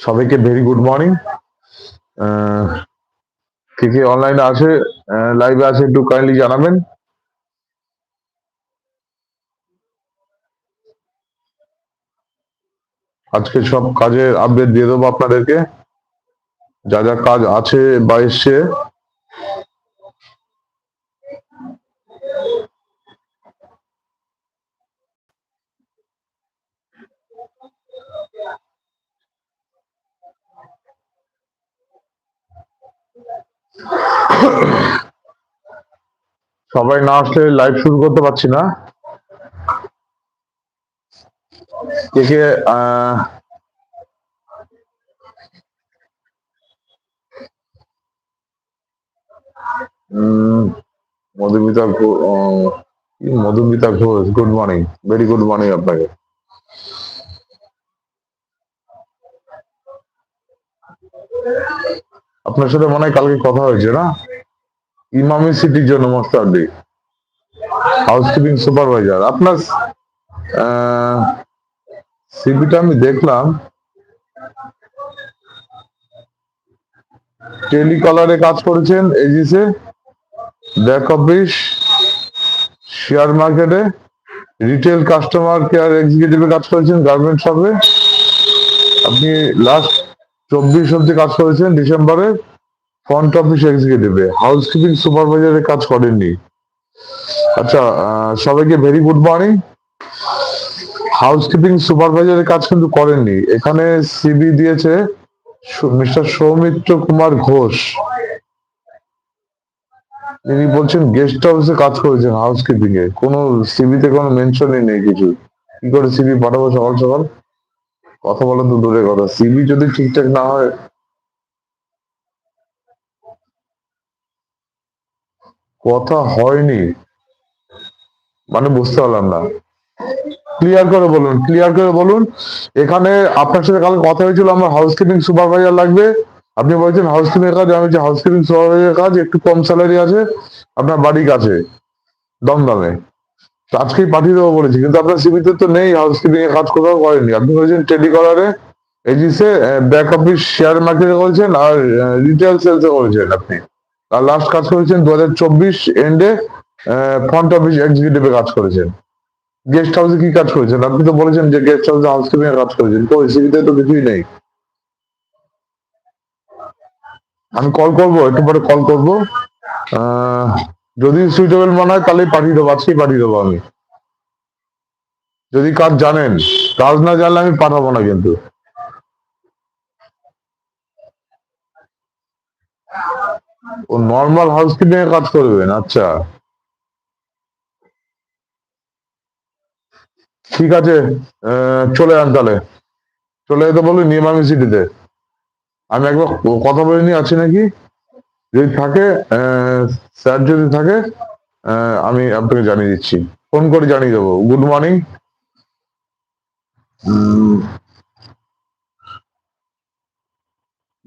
সবাইকে very good morning কে কে অনলাইনে আছে লাইভে আছে একটু কাইন্ডলি জানাবেন। আজকে সব কাজের আপডেট দিয়ে দেবো আপনাদেরকে। যা যা কাজ আছে বা এসছে সবাই না আসলে লাইভ শুরু করতে পারছি না। Madhumita Madhumita Ghosh good morning very good morning আপনাকে। আপনার সাথে মনে হয় কালকে কথা হয়েছে না? ইমামি সিটির জন্য মোস্তারদি হাউসকিপিং সুপারভাইজার আপনার সিবিটা আমি দেখলাম। টেলিকলারে কাজ করেছেন এজিসে ব্যাক অফিস শেয়ার মার্কেটে রিটেল কাস্টমার কেয়ার এক্সিকিউটিভে কাজ করেছেন গার্মেন্ট শপে আপনি লাস্ট চব্বিশ অব্দি কাজ করেছেন ডিসেম্বরে। ফ্রন্ট অফিস এক্সিকিউটিভে হাউসকিপিং সুপারভাইজারে কাজ করেননি। আচ্ছা সবাইকে ভেরি গুড মর্নিং হাউসকিপিং সুপারভাইজারের কাজ কিন্তু করেননি। এখানে সিবি দিয়েছে মিস্টার সৌমিত্র কুমার ঘোষ। তিনি বলছেন গেস্ট হাউসে কাজ করেছেন হাউসকিপিং এ। কোনো সিবিতে কোনো মেনশনই নেই কিছু। কি করে সিবি পাঠাবো সকাল সকাল? কথা বলেন তো দূরে কথা। সিবি যদি ঠিকঠাক না হয় কথা হয়নি। মানে বুঝতে পারলাম না। ক্লিয়ার করে বলুন ক্লিয়ার করে বলুন। এখানে আপনার সাথে কালকে কথা হয়েছিল, আমার হাউসকিপিং সুপারভাইজার লাগবে। আপনি বলছেন হাউসকিপিং এর কাজ, আমি বলছি হাউসকিপিং সুপারভাইজার কাজ, একটু কম স্যালারি আছে, আপনার বাড়ির কাছে। দমদমে। আজকেই পাঠিয়ে দেবো বলেছি, কিন্তু আপনার সিভিতে তো নেই হাউসকিপিং এর কাজ কোথাও করেননি। আপনি বলছেন টেলিকলারে এজিসে ব্যাক অফিস শেয়ার মার্কেটে করেছেন, আর রিটেল সেলসে করেছেন আপনি। লাস্ট কাজ করেছেন দু হাজার চব্বিশ এন্ডে ফ্রন্ট অফিস এক্সিকিউটিভে কাজ করেছেন। গেস্ট হাউসে কি কাজ করেছেন? আপনি তো বলেছেন যে গেস্ট হাউসে হাউসকিপিং এর কাজ করেছেন, তো সিভিতে তো কিছুই নেই। আমি কল করব, একটু পরে কল করব। যদি সুইটেবল মনে হয় তাহলে পাঠিয়ে দেবো, আজকেই পাঠিয়ে দেবো আমি। যদি কাজ জানেন, কাজ না জানলে আমি পাঠাবো না কিন্তু। ও নর্মাল হাউসকিপিং এর কাজ করবেন আচ্ছা। ঠিক আছে চলে যান তাহলে। চলে যেতে বলুন নিয়মামি সিটিতে। আমি একবার কথা বলে নিয়ে আছি নাকি? যদি থাকে স্যার যদি থাকে আমি আপনাকে জানিয়ে দিচ্ছি। ফোন করে জানিয়ে দেবো। Good morning.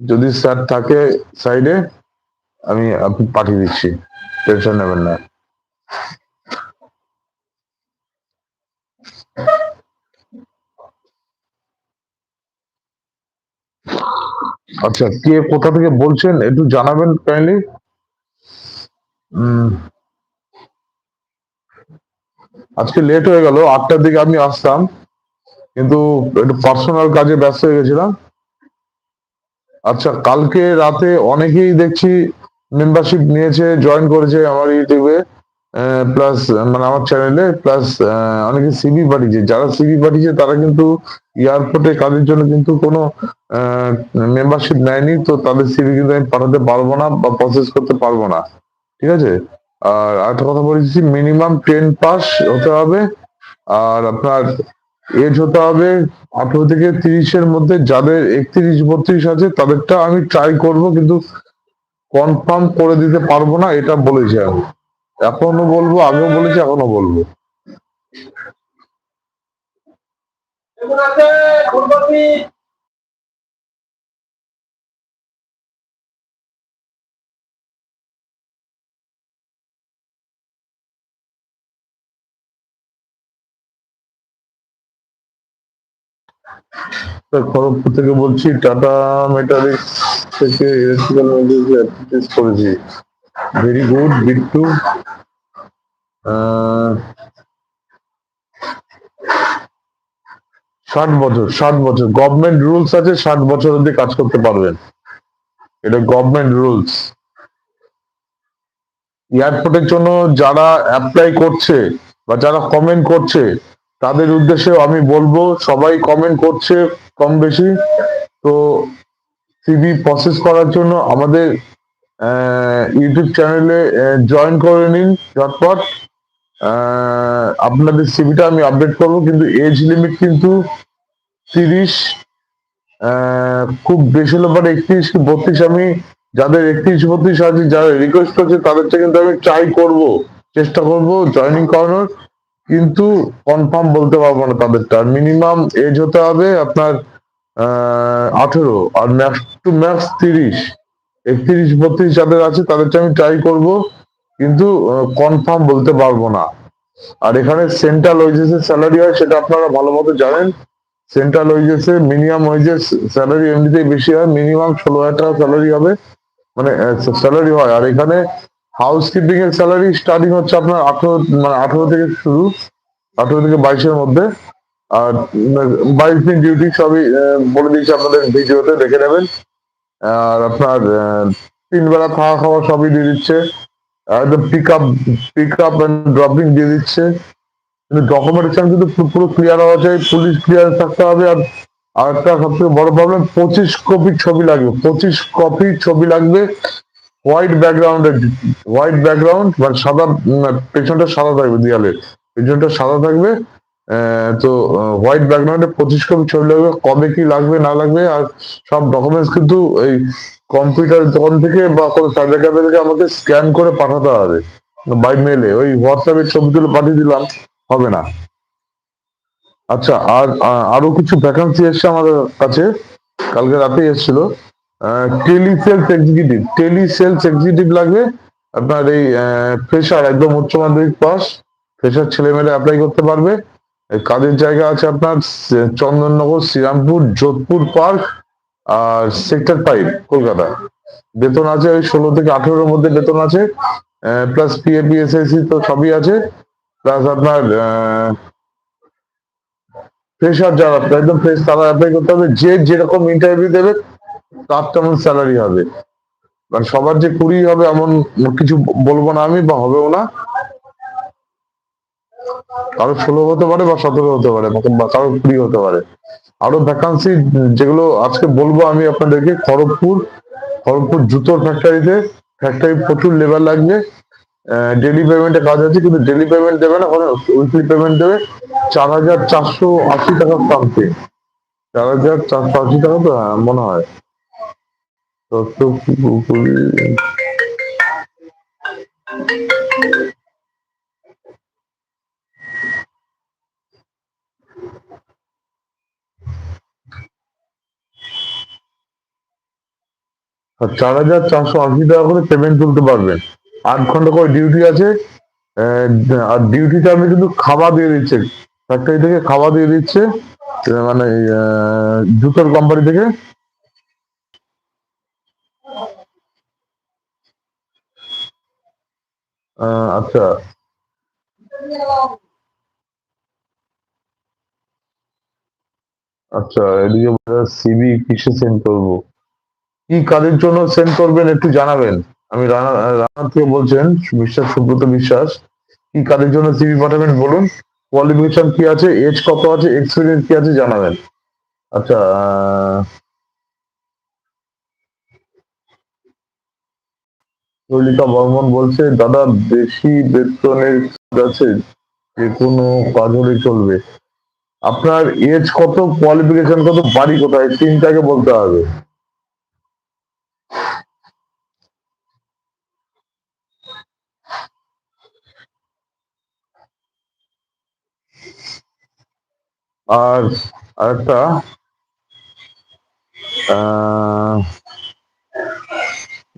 যদি স্যার থাকে সাইডে আমি আপনি পাঠিয়ে দিচ্ছি। টেনশন নেবেন না। আচ্ছা কে কোথা থেকে বলছেন একটু জানাবেন কাইন্ডলি আজকে লেট হয়ে গেল, আটটার দিকে আমি আসতাম, কিন্তু একটু পার্সোনাল কাজে ব্যস্ত হয়ে গেছিলাম। আচ্ছা কালকে রাতে অনেকেই দেখছি মেম্বারশিপ নিয়েছে জয়েন করেছে আমার ইউটিউবে প্লাস মানে আমার চ্যানেলে প্লাস অনেকে সিবি পাঠিয়েছে। যারা সিবি পাঠিয়েছে, তারা কিন্তু এয়ারপোর্টে কাজের জন্য কিন্তু কোনো মেম্বারশিপ নেয়নি, তো তাদের সিবি কিন্তু আমি পাঠাতে পারব না বা প্রসেস করতে পারব না। ঠিক আছে? আর একটা কথা বলেছি মিনিমাম টেন পাস হতে হবে, আর আপনার এজ হতে হবে আঠেরো থেকে তিরিশের মধ্যে। যাদের একত্রিশ, বত্রিশ আছে, তাদেরটা আমি ট্রাই করব, কিন্তু কনফার্ম করে দিতে পারব না, এটা বলেছে আমি। এখনও বলব, আগেও বলেছি এখনও বলব। স্যার খড়গপুর থেকে বলছি, টাটা মেটারিক্স থেকে ইলেকট্রিক্যাল মেটারিক্স করেছি। ভেরি গুড বিট্টু ষাট বছর ষাট বছর। গভর্নমেন্ট রুলস আছে, ষাট বছর অব্দি কাজ করতে পারবেন। এটা গভর্নমেন্ট রুলস এয়ারপোর্টের জন্য যারা অ্যাপ্লাই করছে বা যারা কমেন্ট করছে তাদের উদ্দেশ্যে আমি বলব, সবাই কমেন্ট করছে কম বেশি। তো সিভি প্রসেস করার জন্য আমাদের ইউটিউব চ্যানেলে জয়েন করে নিন ঝটপট। আপনাদের সিভিটা আমি আপডেট করব, কিন্তু এজ লিমিট কিন্তু তিরিশ খুব বেশি হলে পরে একত্রিশ কি বত্রিশ আমি, যাদের একত্রিশ বত্রিশ আছে, যারা রিকোয়েস্ট করছে তাদেরটা কিন্তু আমি ট্রাই করব, চেষ্টা করব জয়েনিং করানোর। কিন্তু কনফার্ম বলতে পারব না তাদেরটা। মিনিমাম এজ হতে হবে আপনার আঠেরো। আর ম্যাক্স টু ম্যাক্স তিরিশ। একত্রিশ বত্রিশ যাদের আছে তাদেরটা আমি ট্রাই করব। কিন্তু কনফার্ম বলতে পারব না। আর এখানে সেন্ট্রাল ওয়েজেসের স্যালারি হয়, সেটা আপনারা ভালো মতো জানেন। সেন্ট্রাল ওয়েজেসে মিনিমাম ওয়েজেস স্যালারি এমনিতেই বেশি হয়। মিনিমাম ষোলো হাজার টাকা স্যালারি হবে। মানে স্যালারি হয়। আর এখানে হাউস কিপিং এর স্যালারি স্টার্টিং হচ্ছে আপনার আঠারো মানে আঠারো থেকে শুরু, আঠারো থেকে বাইশের মধ্যে। আর বাইশ দিন ডিউটি সবই বলে দিয়েছি আপনাদের ভিডিওতে, দেখে নেবেন। আর আপনার তিন বেলা খাওয়া খাওয়া সবই দিয়ে দিচ্ছে। একদম pick up pick up and dropping দিয়ে দিচ্ছে। কিন্তু ডকুমেন্টেশন কিন্তু পুরো ক্লিয়ার হওয়া চাই পুলিশ ক্লিয়ার থাকতে হবে। আর আর একটা সব থেকে বড় প্রবলেম পঁচিশ কপি ছবি লাগবে, পঁচিশ কপি ছবি লাগবে। হোয়াইট ব্যাকগ্রাউন্ডে হোয়াইট ব্যাকগ্রাউন্ড মানে সাদা পেছনটা সাদা থাকবে দেয়ালে। পেছনটা সাদা থাকবে তো হোয়াইট ব্যাকগ্রাউন্ডে পঁচিশ কপি ছবি লাগবে, কবে কি লাগবে, না লাগবে, আর সব ডকুমেন্টস কিন্তু এই কম্পিউটার দোকান থেকে বা কোনো সাইবার ক্যাফে থেকে আমাকে স্ক্যান করে পাঠাতে হবে। বাই মেলে ওই হোয়াটসঅ্যাপে ছবি তুলে পাঠিয়ে দিলাম, হবে না। আচ্ছা আর আরও কিছু ভ্যাকান্সি এসছে আমাদের কাছে, কালকে রাতে এসেছিল। Tele sales executive tele sales executive লাগবে। আপনার এই ফ্রেশার একদম উচ্চ মাধ্যমিক পাস। ফ্রেশার ছেলেমেয়েরা অ্যাপ্লাই করতে পারবে। কাজের জায়গা আছে আপনার চন্দননগর, শ্রীরামপুর, যোধপুর পার্ক আর সেক্টর ফাইভ কলকাতা। বেতন আছে ওই ষোলো থেকে আঠেরোর মধ্যে বেতন আছে। প্লাস পিএপি এসএসসি তো সবই আছে। প্লাস আপনার ফ্রেশার যারা, একদম ফ্রেশ তারা অ্যাপ্লাই করতে হবে। যে যেরকম ইন্টারভিউ দেবে তার তেমন স্যালারি হবে। মানে সবার যে কুড়ি হবে এমন কিছু বলব না আমি বা হবেও না। কারও ষোলো হতে পারে বা সতেরো হতে পারে, বা কারও কুড়ি হতে পারে। আরও ভ্যাকান্সি যেগুলো আজকে বলব আমি আপনাদেরকে, খড়গপুর খড়গপুর জুতোর ফ্যাক্টরিতে ফ্যাক্টরি প্রচুর লেবার লাগবে। ডেলি পেমেন্টে কাজ আছে, কিন্তু ডেলি পেমেন্ট দেবে না, ওখানে উইকলি পেমেন্ট দেবে চার হাজার চারশো আশি টাকা সামথিং চার হাজার চারশো আশি টাকা তো হ্যাঁ মনে হয়। চার হাজার চারশো আশি টাকা করে পেমেন্ট তুলতে পারবেন। আট ঘণ্টা করে ডিউটি আছে আর ডিউটিতে আমি কিন্তু খাওয়া দিয়ে দিচ্ছে ফ্যাক্টরি থেকে খাওয়া দিয়ে দিচ্ছে মানে জুতোর কোম্পানি থেকে। আচ্ছা। আচ্ছা এদিকে সিবি কিসে সেন্ড করব? কি কাজের জন্য সেন্ড করবেন একটু জানাবেন। আমি রানা রানা থেকে বলছেন, বিশ্বাস, সুব্রত বিশ্বাস। কি কাজের জন্য সিভি পাঠাবেন বলুন। কোয়ালিফিকেশন কি আছে? এজ কত আছে? এক্সপিরিয়েন্স কি আছে? জানাবেন। আচ্ছা আহ, চলিকা বর্মন বলছে দাদা বেশি বেতনের কাজ আছে যে কোনো কাজ হলে চলবে। আপনার এজ কত কোয়ালিফিকেশন কত বাড়ি কোথায় তিনটাকে বলতে হবে। আর আরেকটা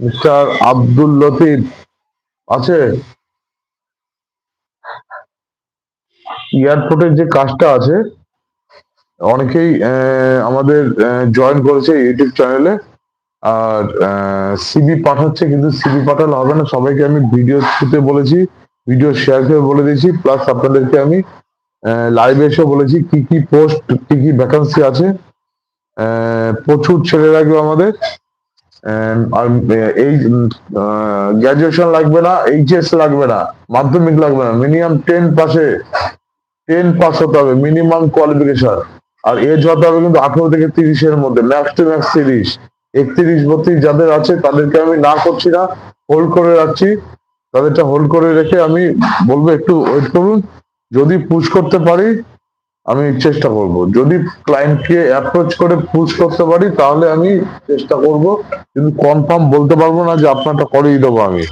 মিস্টার আব্দুল লতিফ, আছে? এয়ারপোর্টের যে কাজটা আছে, অনেকেই আমাদের জয়েন করেছে ইউটিউব চ্যানেলে আর সিবি পাঠাচ্ছে, কিন্তু সিবি পাঠালে হবে না। সবাইকে আমি ভিডিও থ্রুতে বলেছি ভিডিও শেয়ার করে বলে দিয়েছি। প্লাস আপনাদেরকে আমি লাইভে এসে বলেছি, কি কি পোস্ট কি কি ভ্যাকান্সি আছে। প্রচুর ছেলে লাগবে আমাদের। আর আহ, এই গ্রাজুয়েশন লাগবে না এইচএস লাগবে না মাধ্যমিক লাগবে না মিনিমাম টেন পাশে টেন পাস হতে হবে মিনিমাম কোয়ালিফিকেশন আর এজ হতে হবে কিন্তু আঠারো থেকে তিরিশের মধ্যে ম্যাক্স টু ম্যাক্স তিরিশ একত্রিশ বত্রিশ যাদের আছে তাদেরকে আমি না করছি না হোল্ড করে রাখছি। তাদেরটা হোল্ড করে রেখে আমি বলব একটু ওয়েট করুন যদি পুশ করতে পারি আমি চেষ্টা করব। যদি ক্লায়েন্টকে অ্যাপ্রোচ করে পুশ করতে পারি, তাহলে আমি চেষ্টা করব। কিন্তু কনফার্ম বলতে পারব না যে আপনারটা করেই দেবো আমি।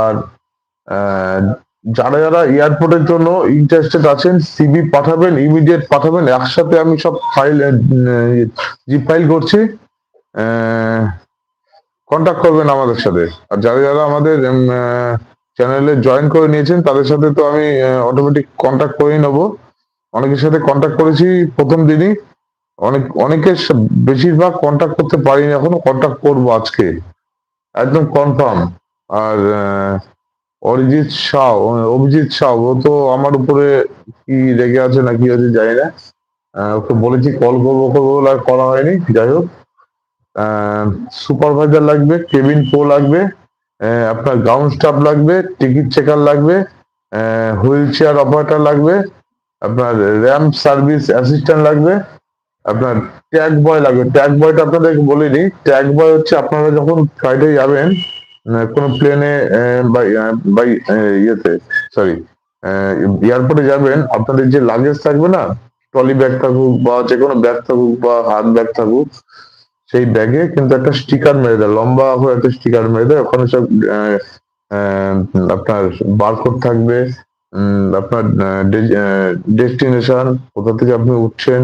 আর যারা যারা এয়ারপোর্টের জন্য ইন্টারেস্টেড আছেন সিবি পাঠাবেন ইমিডিয়েট পাঠাবেন, একসাথে আমি সব ফাইল জি ফাইল করছি। কন্ট্যাক্ট করবেন আমাদের সাথে। আর যারা যারা আমাদের চ্যানেলে জয়েন করে নিয়েছেন, তাদের সাথে তো আমি অটোমেটিক কন্ট্যাক্ট করেই নেব। অনেকের সাথে কন্ট্যাক্ট করেছি প্রথম দিনই। অনেক, অনেকের বেশিরভাগ কন্ট্যাক্ট করতে পারিনি এখনও কন্ট্যাক্ট করব আজকে। একদম কনফার্ম আর অরিজিৎ শাহ অভিজিৎ শাহ ও তো আমার উপরে কি রেগে আছে না কি আছে জানি না। ওকে বলেছি কল করব করব বলে আর করা হয়নি। যাই হোক সুপারভাইজার লাগবে কেবিন প্রো লাগবে আপনার গ্রাউন্ড স্টাফ লাগবে টিকিট চেকার লাগবে হুইল চেয়ার অপারেটার লাগবে, আপনার র্যাম্প সার্ভিস অ্যাসিস্ট্যান্ট লাগবে, আপনার ট্যাগ বয় লাগবে। ট্যাগ বয়টা আপনাদেরকে বলিনি ট্যাগ বয় হচ্ছে আপনারা যখন ফ্লাইটে যাবেন কোনো প্লেনে বাই ইয়েতে সরি এয়ারপোর্টে যাবেন, আপনাদের যে লাগেজ থাকবে না ট্রলি ব্যাগ থাকুক বা যে কোনো ব্যাগ থাকুক বা হাত ব্যাগ থাকুক সেই ব্যাগে কিন্তু একটা স্টিকার মেরে দেয়, লম্বা করে একটা স্টিকার মেরে দেয়, ওখানে সব আপনার বারকোড থাকবে আপনার ডেস্টিনেশন কোথা থেকে আপনি উঠছেন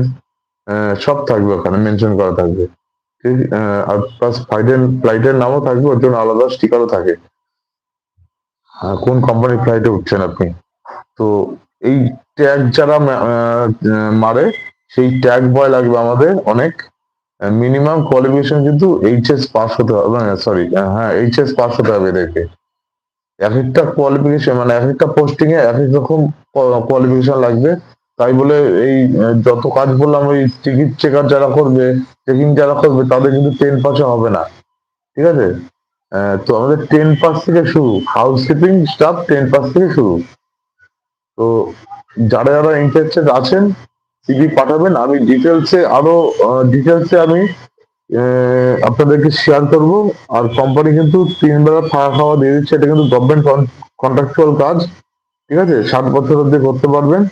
সব থাকবে ওখানে মেনশন করা থাকবে। ঠিক আর প্লাস ফ্লাইটের ফ্লাইটের নামও থাকবে, ওর জন্য আলাদা স্টিকারও থাকে। কোন কোম্পানির ফ্লাইটে উঠছেন আপনি? তো এই ট্যাগ যারা মারে, সেই ট্যাগ বয় লাগবে আমাদের অনেক। মিনিমাম কোয়ালিফিকেশন কিন্তু এইচএস পাস হতে হবে সরি হ্যাঁ এইচএস পাস হতে হবে এদেরকে। এক একটা কোয়ালিফিকেশন মানে এক একটা পোস্টিং এ এক এক রকম কোয়ালিফিকেশন লাগবে। তাই বলে এই যত কাজ বললাম, ওই টিকিট চেকার যারা করবে চেকিং যারা করবে, তাদের কিন্তু টেন পাসে হবে না। ঠিক আছে? তো আমাদের টেন পাস থেকে শুরু housekeeping staff ten pass থেকে শুরু। তো যারা যারা ইন্টারেস্টেড আছেন সিভি পাঠাবেন, আমি ডিটেলসে আরও ডিটেলসে আমি আপনাদেরকে শেয়ার করব। আর কোম্পানি কিন্তু তিন বেলা খাওয়া খাওয়া দিয়ে দিচ্ছে, এটা কিন্তু গভর্নমেন্ট কন্ট্রাকচুয়াল কাজ, ঠিক আছে? সাত বছর অব্দি করতে পারবেন।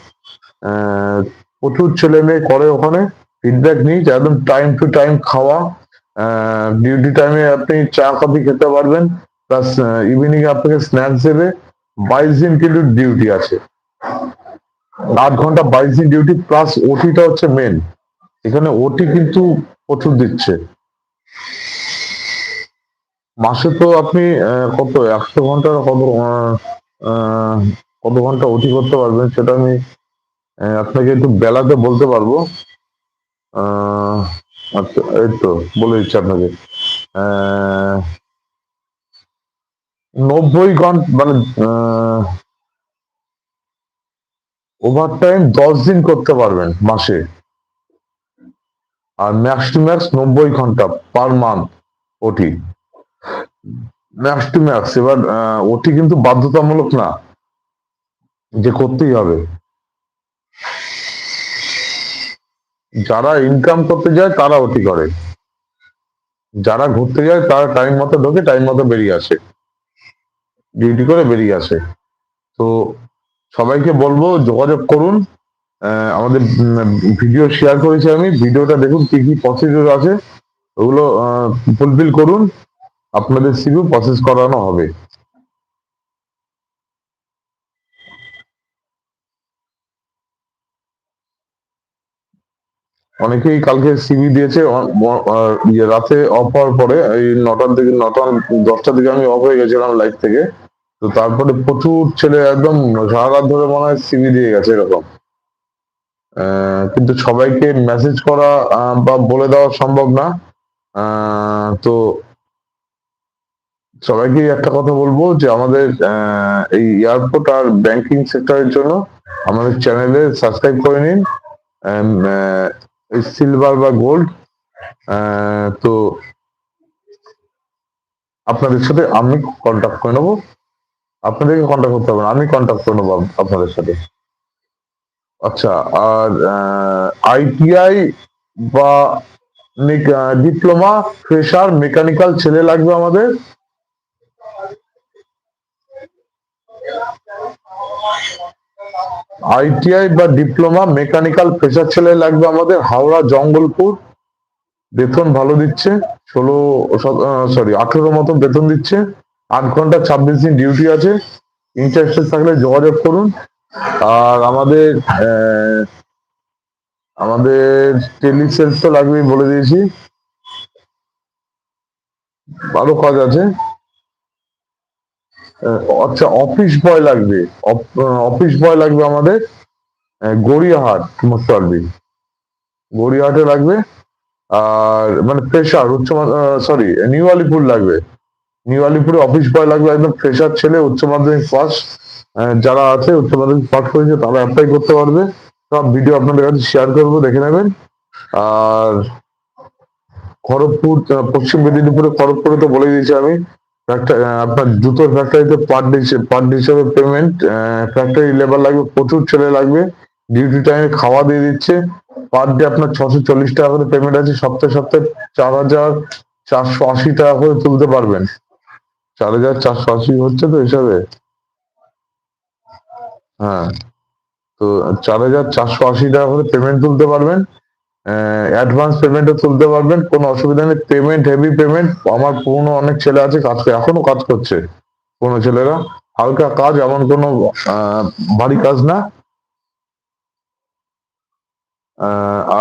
প্রচুর ছেলে মেয়ে করে ওখানে ফিডব্যাক নিই একদম টাইম টু টাইম খাওয়া। ডিউটি টাইমে আপনি চা, কফি খেতে পারবেন। প্লাস ইভিনিং আপনাকে স্ন্যাক্স দেবে। বাইশ দিন কিন্তু ডিউটি আছে। আট ঘণ্টা বাইশ দিন ডিউটি প্লাস ওটিটা হচ্ছে মেন এখানে ওটি কিন্তু প্রচুর দিচ্ছে। মাসে তো আপনি কত, একশো ঘণ্টার কত কত ঘণ্টা ওটি করতে পারবেন সেটা আমি আপনাকে একটু বেলাতে বলতে পারব। আচ্ছা এই তো, বলে দিচ্ছি আপনাকে। নব্বই ঘণ্টা মানে ওভার টাইম দশ দিন করতে পারবেন মাসে। আর ম্যাক্স টু ম্যাক্স নব্বই ঘণ্টা per month OT max to max এবার ওটি কিন্তু বাধ্যতামূলক না। যে করতেই হবে। যারা ইনকাম করতে যায়, তারা ওটি করে। যারা ঘুরতে যায়, তারা টাইম মতো ঢোকে টাইম মতো বেরিয়ে আসে। ডিউটি করে বেরিয়ে আসে। তো সবাইকে বলব যোগাযোগ করুন। আমাদের ভিডিও শেয়ার করেছি আমি। ভিডিওটা দেখুন কি কি প্রসিডিউর আছে। ওগুলো ফুলফিল করুন। আপনাদের সিভিউ প্রসেস করানো হবে। অনেকেই কালকে সিভি দিয়েছে। ইয়ে রাতে অফ হওয়ার পরে এই নটার দিকে, নটা দশটার দিকে আমি অফ হয়ে গেছিলাম লাইভ থেকে। তো তারপরে প্রচুর ছেলে একদম সারা রাত ধরে মনে হয় সিভি দিয়ে গেছে এরকম। কিন্তু সবাইকে মেসেজ করা বা বলে দেওয়া সম্ভব না। তো সবাইকে একটা কথা বলব যে আমাদের এই এয়ারপোর্ট আর ব্যাংকিং সেক্টরের জন্য আমাদের চ্যানেলে সাবস্ক্রাইব করে নিন। সিলভার বা গোল্ড তো আপনাদের সাথে আমি কন্ট্যাক্ট করে নেব। আপনাদেরকে কন্ট্যাক্ট করতে হবে আমি কন্ট্যাক্ট করে নেব আপনাদের সাথে। আচ্ছা আর আইটিআই বা ডিপ্লোমা ফ্রেশার মেকানিক্যাল ছেলে লাগবে আমাদের? আইটিআই বা ডিপ্লোমা মেকানিক্যাল ফ্রেশার ছেলে লাগবে আমাদের হাওড়া জঙ্গলপুর। বেতন ভালো দিচ্ছে, ষোলো সরি আঠেরো মতো বেতন দিচ্ছে। আট ঘণ্টা ছাব্বিশ দিন ডিউটি আছে। ইন্টারেস্টেড থাকলে যোগাযোগ করুন। আর আমাদের আমাদের টেলি সেলস তো লাগবেই বলে দিয়েছি। ভালো কাজ আছে। আচ্ছা অফিস বয় লাগবে। অফিস বয় লাগবে আমাদের গড়িয়াহাট মোস্ট গড়িয়াহাটে লাগবে। আর মানে ফ্রেশার উচ্চ সরি নিউ আলিপুর লাগবে। নিউ আলিপুরে অফিস বয় লাগবে একদম ফ্রেশার ছেলে, উচ্চ মাধ্যমিক পাস যারা আছে উচ্চ মাধ্যমিক পাস করেছে তারা অ্যাপ্লাই করতে পারবে। সব ভিডিও আপনাদের কাছে শেয়ার করব, দেখে নেবেন। আর খড়গপুর পশ্চিম মেদিনীপুরে, খড়গপুরে তো বলে দিয়েছি আমি আপনার জুতোর ফ্যাক্টরিতে পার পার হিসেবে পেমেন্ট ফ্যাক্টরি লেবার লাগবে, প্রচুর ছেলে লাগবে ডিউটি টাইমে খাওয়া দিয়ে দিচ্ছে পার ডে আপনার ছশো চল্লিশ টাকা করে পেমেন্ট আছে, সপ্তাহে সপ্তাহে চার হাজার চারশো আশি টাকা করে তুলতে পারবেন। চার হাজার চারশো আশি হচ্ছে তো হিসাবে? হ্যাঁ তো চার হাজার চারশো আশি টাকা করে পেমেন্ট তুলতে পারবেন। অ্যাডভান্স পেমেন্টও তুলতে পারবেন, কোনো অসুবিধা নেই। পেমেন্ট হেভি পেমেন্ট আমার পুরনো অনেক ছেলে আছে, কাজ এখনও কাজ করছে কোনো ছেলেরা। হালকা কাজ, এমন কোনো ভারী কাজ না।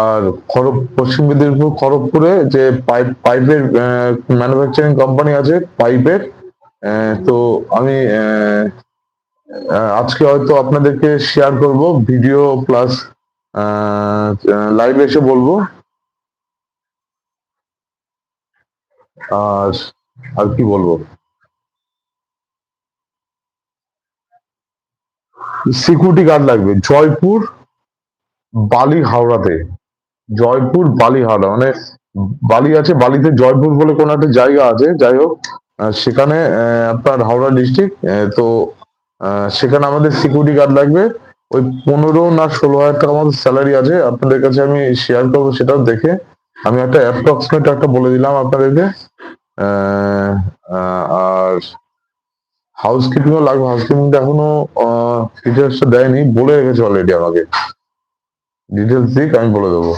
আর খড়গ, পশ্চিম মেদিনীপুর, খড়গপুরে যে পাইপ, পাইপের ম্যানুফ্যাকচারিং কোম্পানি আছে, পাইপের তো আমি আজকে হয়তো আপনাদেরকে শেয়ার করব ভিডিও প্লাস লাইভ এসে বলব। আর আর কি বলব? সিকিউরিটি গার্ড লাগবে, জয়পুর বালি হাওড়াতে জয়পুর বালি হাওড়া মানে বালি আছে, বালিতে জয়পুর বলে কোনো একটা জায়গা আছে, যাই হোক। সেখানে আপনার হাওড়া ডিস্ট্রিক্ট তো সেখানে আমাদের সিকিউরিটি গার্ড লাগবে। ওই পনেরো না ষোলো হাজার টাকা আমাদের স্যালারি আছে। আপনাদের কাছে আমি শেয়ার করব, সেটাও দেখে। আমি একটা অ্যাপ্রক্সিমেট একটা বলে দিলাম আপনাদেরকে। আর হাউস কিপিংও লাগবে। হাউস কিপিংটা এখনও ডিটেলসটা দেয়নি। বলে রেখেছে অলরেডি আমাকে। ডিটেলস দিক, আমি বলে দেবো।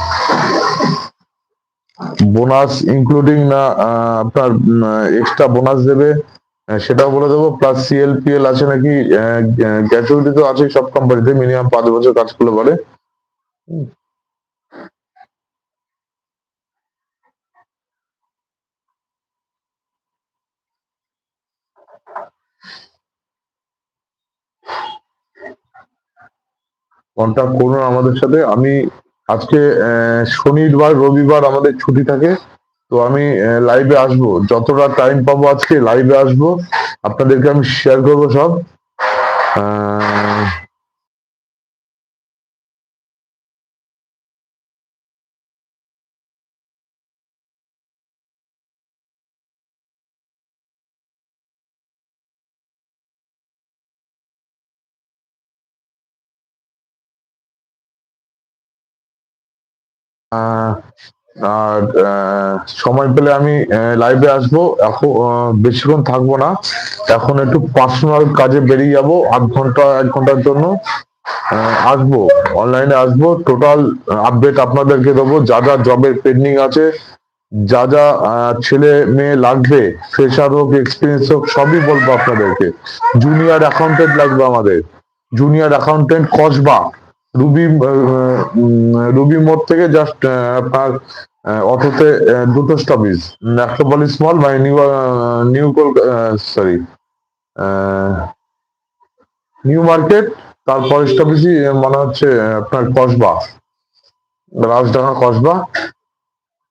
বোনাস ইনক্লুডিং না আপনার এক্সট্রা বোনাস দেবে সেটাও বলে দেবো প্লাস সিএলপিএল আছে নাকি গ্র্যাচুইটি তো আছে সব কোম্পানিতে মিনিমাম পাঁচ বছর কাজ করলে পারে। কন্ট্যাক্ট করুন আমাদের সাথে, আমি আজকে শনিবার রবিবার আমাদের ছুটি থাকে। তো আমি লাইভে আসব। যতটা টাইম পাবো আজকে লাইভে আসব। আপনাদেরকে আমি শেয়ার করব সব। আহ, আর সময় পেলে আমি লাইভে আসব। এখন বেশিক্ষণ থাকব না। এখন একটু পার্সোনাল কাজে বেরিয়ে যাব, আধ ঘণ্টা, এক ঘণ্টার জন্য। আসব অনলাইনে আসব। টোটাল আপডেট আপনাদেরকে দেবো। যা যা জবের পেন্ডিং আছে, যা যা ছেলে মেয়ে লাগবে ফ্রেশার হোক এক্সপিরিয়েন্স হোক, সবই বলব আপনাদেরকে। জুনিয়র অ্যাকাউন্টেন্ট লাগবে আমাদের। Junior accountant Kasba. Ruby Ruby মোড় থেকে জাস্ট আপনার অটোতে দুটো স্টপেজ একটা বলি স্মল মানে new new sorry New Market তারপর স্টপেজই মনে হচ্ছে আপনার কসবা, রাজডাঙ্গা কসবা।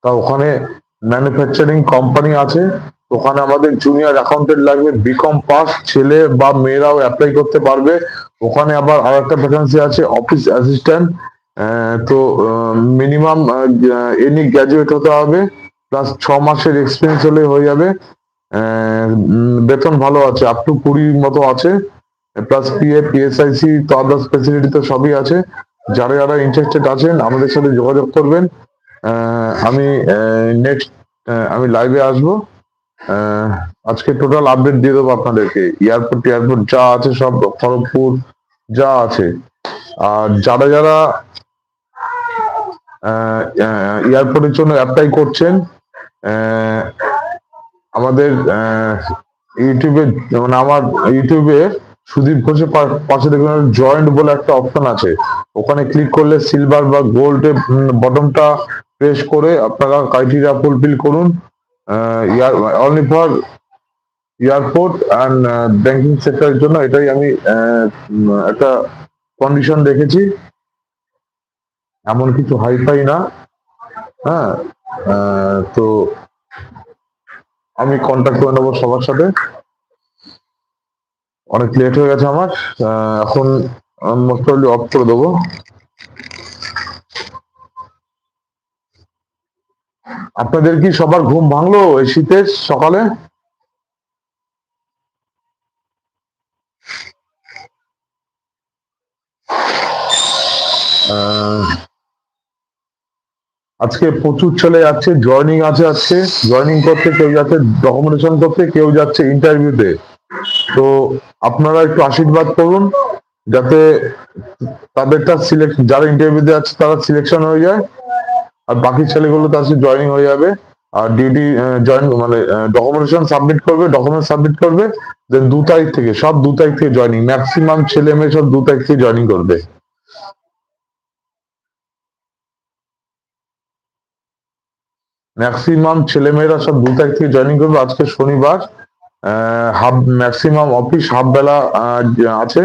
তা ওখানে ম্যানুফ্যাকচারিং কোম্পানি আছে, ওখানে আমাদের জুনিয়র অ্যাকাউন্টেন্ট লাগবে বিকম পাস ছেলে বা মেয়েরাও অ্যাপ্লাই করতে পারবে। ওখানে আবার আর একটা ভ্যাকান্সি আছে অফিস অ্যাসিস্ট্যান্ট তো মিনিমাম এনি গ্র্যাজুয়েট হতে হবে প্লাস ছ মাসের এক্সপিরিয়েন্স হলে হয়ে যাবে বেতন ভালো আছে আপ টু কুড়ির মতো আছে প্লাস পিএ পিএসআইসি তো আদার্স ফেসিলিটি তো সবই আছে, যারা যারা ইন্টারেস্টেড আছেন, আমাদের সাথে যোগাযোগ করবেন আমি নেক্সট আমি লাইভে আসব। আজকে টোটাল আপডেট দিয়ে দেবো আপনাদেরকে। এয়ারপোর্ট এয়ারপোর্ট যা আছে সব খড়গপুর যা আছে। আর যারা যারা এয়ারপোর্টের জন্য অ্যাপ্লাই করছেন আমাদের ইউটিউবে মানে আমার ইউটিউবে সুদীপ ঘোষের পাশে দেখবেন জয়েন্ট বলে একটা অপশন আছে। ওখানে ক্লিক করলে সিলভার বা গোল্ড বটনটা প্রেস করে আপনারা ক্রাইটেরিয়া ফুলফিল করুন। Only for airport and banking সেক্টরের জন্য এটাই আমি আহ, একটা কন্ডিশন রেখেছি এমন কিছু হাইফাই না। হ্যাঁ তো আমি কন্ট্যাক্ট করে নেব সবার সাথে। অনেক লেট হয়ে গেছে আমার। এখন মোস্ট অফ করে দেবো। আপনাদের কি সবার ঘুম ভাঙলো এই শীতের সকালে? আজকে প্রচুর ছেলে যাচ্ছে জয়নিং আছে আজকে জয়নিং করতে কেউ যাচ্ছে ডকুমেন্টেশন করতে কেউ যাচ্ছে ইন্টারভিউতে তো। আপনারা একটু আশীর্বাদ করুন, যাতে তাদেরটা সিলেক্ট যারা ইন্টারভিউতে আছে তারা সিলেকশন হয়ে যায়। আর বাকি ছেলেগুলো তার সাথে জয়নিং হয়ে যাবে। আর ডিউটি জয়েন মানে ডকুমেন্টেশন সাবমিট করবে ডকুমেন্ট সাবমিট করবে দেন দু তারিখ থেকে, সব দু তারিখ থেকে জয়নিং ম্যাক্সিমাম ছেলে মেয়ে সব দু তারিখ থেকে জয়নিং করবে। ম্যাক্সিমাম ছেলেমেয়েরা সব দু তারিখ থেকে জয়েনিং করবে, আজকে শনিবার হাফ ম্যাক্সিমাম অফিস হাফ বেলা আছে,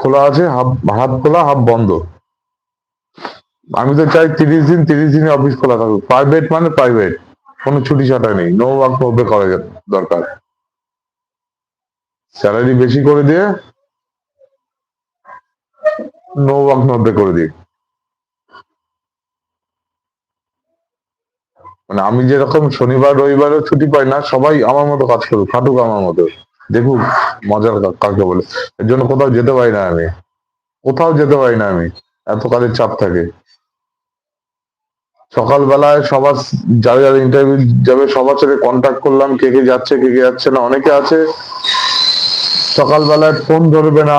খোলা আছে হাফ হাফ খোলা হাফ বন্ধ। আমি তো চাই তিরিশ দিন, তিরিশ দিনে অফিস খোলা থাকুক। প্রাইভেট মানে প্রাইভেট কোনো ছুটি ছাটা নেই। নো ওয়ার্ক নো করা দরকার। স্যালারি বেশি করে দিয়ে নো ওয়ার্ক নো পে করে দিয়ে। মানে আমি যেরকম শনিবার, রবিবারও ছুটি পাই না, সবাই আমার মতো কাজ করুক, খাটুক আমার মতো। দেখুক, মজার কাকে বলে। এর জন্য কোথাও যেতে পারি না আমি। কোথাও যেতে পারি না আমি। এত কাজের চাপ থাকে। সকালবেলায় সবার যারা যারা ইন্টারভিউ যাবে, সবার সাথে কন্ট্যাক্ট করলাম, কে কে যাচ্ছে, কে কে যাচ্ছে না, অনেকে আছে, সকালবেলায় ফোন ধরবে না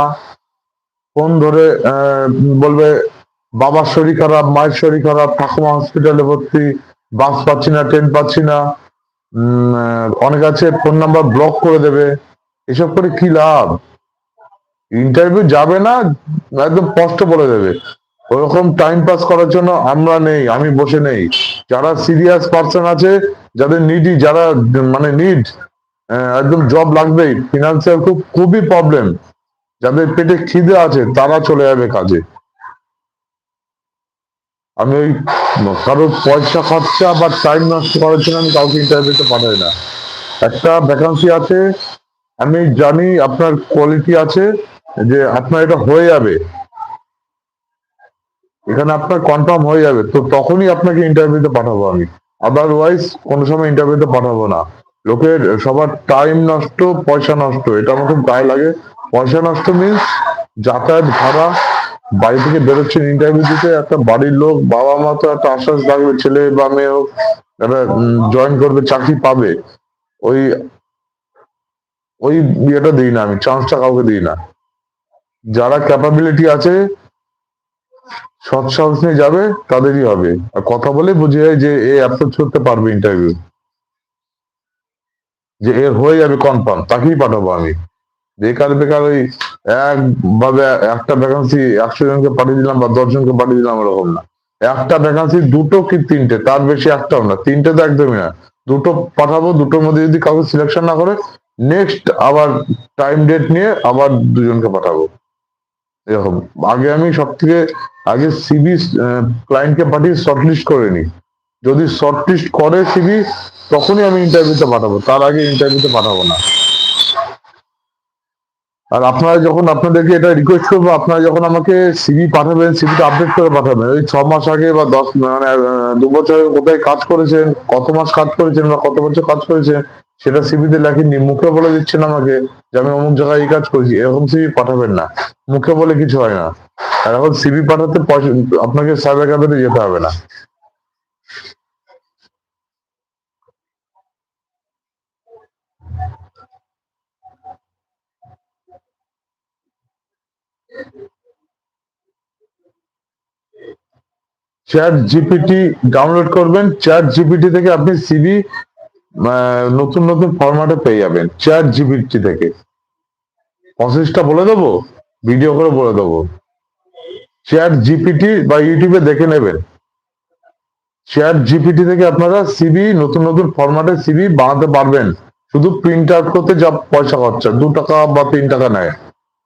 ফোন ধরে বলবে, বাবার শরীর খারাপ, মায়ের শরীর খারাপ, ঠাকুমা হসপিটালে ভর্তি বাস পাচ্ছি না ট্রেন পাচ্ছি না। অনেক আছে ফোন নাম্বার ব্লক করে দেবে, এসব করে কি লাভ? ইন্টারভিউ যাবে না, একদম স্পষ্ট বলে দেবে। ওরকম টাইম পাস করার জন্য আমরা নেই, আমি বসে নেই। যারা সিরিয়াস পার্সন আছে, যাদের নিডি যারা মানে নিড একদম জব লাগবেই। ফিনান্সিয়াল খুব, খুবই প্রবলেম যাদের পেটে খিদে আছে, তারা চলে যাবে কাজে। আমি ওই কারোর পয়সা খরচা বা টাইম নষ্ট করার জন্য আমি কাউকে ইন্টারভিউতে পাঠাই না। একটা ভ্যাকান্সি আছে, আমি জানি আপনার কোয়ালিটি আছে, যে আপনার এটা হয়ে যাবে। এখানে আপনার কনফার্ম হয়ে যাবে। তো তখনই আপনাকে ইন্টারভিউতে পাঠাবো আমি। আদারওয়াইজ কোনো সময় ইন্টারভিউতে পাঠাবো না। লোকের সবার টাইম নষ্ট, পয়সা নষ্ট। এটা আমার খুব গায়ে লাগে। পয়সা নষ্ট মিন্স যাতায়াত ভাড়া, বাড়ি থেকে বেরোচ্ছেন ইন্টারভিউ দিতে, একটা বাড়ির লোক বাবা মা তো একটা আশ্বাস থাকবে ছেলে বা মেয়ে হোক একটা জয়েন করবে, চাকরি পাবে। ওই ওই ইয়েটা দিই না আমি চান্সটা কাউকে দিই না। যারা ক্যাপাবিলিটি আছে সৎ সাহস নিয়ে যাবে, তাদেরই হবে। আর কথা বলে বুঝে যায় যে এ অ্যাপ্রোচ করতে পারবে ইন্টারভিউ যে এর হয়ে যাবে কনফার্ম তাকেই পাঠাবো আমি। বেকার বেকার ওই একভাবে একটা ভ্যাকান্সি একশো জনকে পাঠিয়ে দিলাম বা দশ জনকে পাঠিয়ে দিলাম এরকম না। একটা ভ্যাকান্সি দুটো কি তিনটে? তার বেশি একটাও না। তিনটে তো একদমই না। দুটো পাঠাবো, দুটোর মধ্যে যদি কাউকে সিলেকশন না করে নেক্সট আবার টাইম ডেট নিয়ে আবার দুজনকে পাঠাবো। এরকম আগে আমি সব থেকে আগে সিবি ক্লায়েন্টকে পাঠিয়ে শর্টলিস্ট করে নিই। যদি শর্টলিস্ট করে সিবি তখনই আমি ইন্টারভিউতে পাঠাবো। তার আগে ইন্টারভিউতে পাঠাবো না। আর আপনারা যখন আপনাদেরকে এটা রিকোয়েস্ট করব, আপনারা যখন আমাকে সিভি পাঠাবেন সিভিটা আপডেট করে পাঠাবেন ওই ছ মাস আগে বা দশ মানে দু বছর কোথায় কাজ করেছেন, কত মাস কাজ করেছেন বা কত বছর কাজ করেছেন সেটা সিভিতে লেখেননি মুখে বলে দিচ্ছেন আমাকে যে আমি অমুক জায়গায় এই কাজ করেছি, এরকম সিভি পাঠাবেন না। মুখে বলে কিছু হয় না। আর এখন সিভি পাঠাতে আপনাকে সাইবার ক্যাফেতে যেতে হবে না। চ্যাট জিপিটি ডাউনলোড করবেন। চ্যাট জিপিটি থেকে আপনি সিভি নতুন নতুন ফরম্যাটে পেয়ে যাবেন। চ্যাট জিপিটি থেকে। প্রসেসটা বলে দেবো ভিডিও করে বলে দেবো। চ্যাট জিপিটি বা ইউটিউবে দেখে নেবেন। চ্যাট জিপিটি থেকে আপনারা সিভি নতুন নতুন ফরম্যাটে সিভি বানাতে পারবেন। শুধু প্রিন্ট আউট করতে যা পয়সা খরচা, দু টাকা বা তিন টাকা নেয়।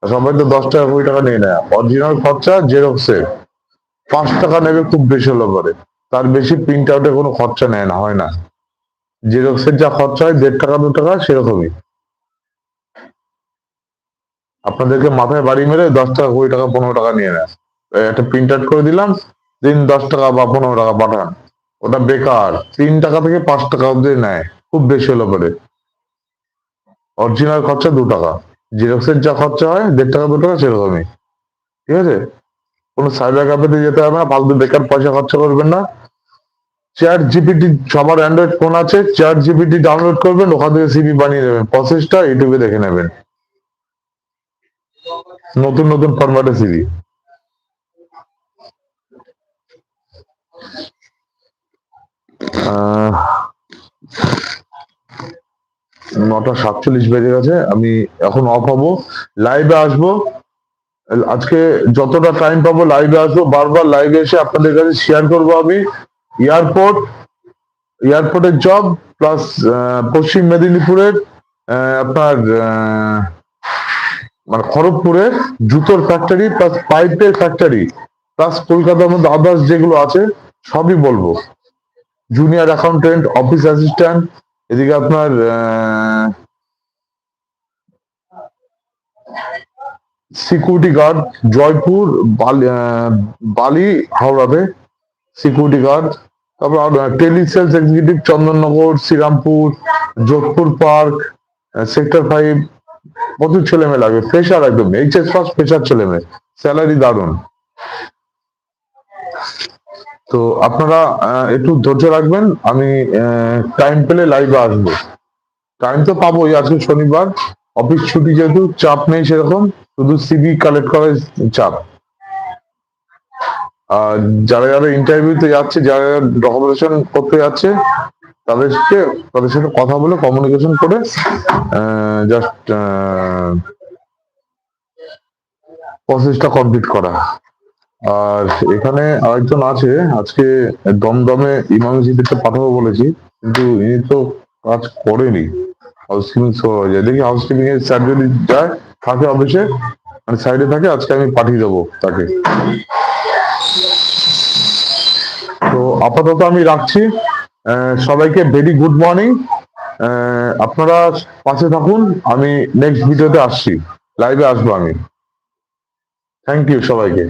সবাই তো দশ টাকা, কুড়ি টাকা নিয়ে নেয়। অরিজিনাল খরচা জেরক্সের পাঁচ টাকা নেবে, খুব বেশি হলো পরে। তার বেশি প্রিন্ট আউটে কোনো খরচা নেয় না, হয় না। জেরক্সের যা খরচা হয়, দেড় টাকা, দু টাকা সেরকমই। আপনাদেরকে মাথায় বাড়ি মেরে দশ টাকা, কুড়ি টাকা, পনেরো টাকা নিয়ে নেয় একটা প্রিন্ট আউট করে দিলাম, দিন দশ টাকা বা পনেরো টাকা পাঠান। ওটা বেকার, তিন টাকা থেকে পাঁচ টাকা অব্দি নেয়, খুব বেশি হলো পরে। অরিজিনাল খরচা দু টাকা। জেরক্সের যা খরচা হয়, দেড় টাকা, দু টাকা সেরকমই। ঠিক আছে? কোনো সাইবার ক্যাফেতে যেতে হবে না, ফালতু বেকার পয়সা খরচা করবেন না। চ্যাট জিপিটি সবার অ্যান্ড্রয়েড ফোন আছে চ্যাট জিপিটি ডাউনলোড করবেন, ওখান থেকে সিবি বানিয়ে নেবেন প্রসেসটা ইউটিউবে দেখে নেবেন। নতুন নতুন ফরম্যাটে সিবি নটা সাতচল্লিশ বেজে গেছে, আমি এখন অফ হব। লাইভে আসব। আজকে যতটা টাইম পাবো লাইভে আসব। বারবার লাইভে এসে আপনাদের কাছে শেয়ার করব আমি। এয়ারপোর্ট, এয়ারপোর্টের জব প্লাস পশ্চিম মেদিনীপুরের আপনার মানে খড়গপুরের জুতোর ফ্যাক্টরি প্লাস পাইপের ফ্যাক্টরি প্লাস কলকাতার মধ্যে আদার্স যেগুলো আছে, সবই বলব। জুনিয়র অ্যাকাউন্টেন্ট অফিস অ্যাসিস্ট্যান্ট এদিকে আপনার সিকিউরিটি গার্ড জয়পুর বালি হাওড়াতে সিকিউরিটি গার্ড, তারপর telesales executive Chandannagar, Srirampur, Jodhpur Park sector five, প্রচুর ছেলে মেয়ে লাগবে ফ্রেশার একদম এইচএস পাস ফ্রেশার ছেলে মেয়ে স্যালারি দারুণ তো আপনারা একটু ধৈর্য রাখবেন, আমি টাইম পেলে লাইভে আসব। টাইম তো পাবোই, আজকে শনিবার অফিস ছুটি যেহেতু, চাপ নেই সেরকম, শুধু সিবি কালেক্ট করার চাপ। আর যারা যারা ইন্টারভিউতে যাচ্ছে, যারা যারা ডকুমেন্টেশন করতে যাচ্ছে, তাদেরকে, তাদের সাথে কথা বলে কমিউনিকেশন করে জাস্ট প্রসেসটা কমপ্লিট করা। আর এখানে আরেকজন আছে, আজকে দমদমে ইমামসিটিতে পাঠাবো বলেছি, কিন্তু ইনি তো কাজ করেনি। হাউসকিপিং হয়ে যায় দেখি হাউসকিপিং এর স্যার যদি যায়, থাকে অফিসে মানে সাইডে থাকে, আজকে আমি পাঠিয়ে দেবো তাকে তো আপাতত আমি রাখছি। সবাইকে ভেরি গুড মর্নিং আপনারা পাশে থাকুন, আমি নেক্সট ভিডিওতে আসছি। লাইভে আসব আমি। থ্যাংক ইউ সবাইকে।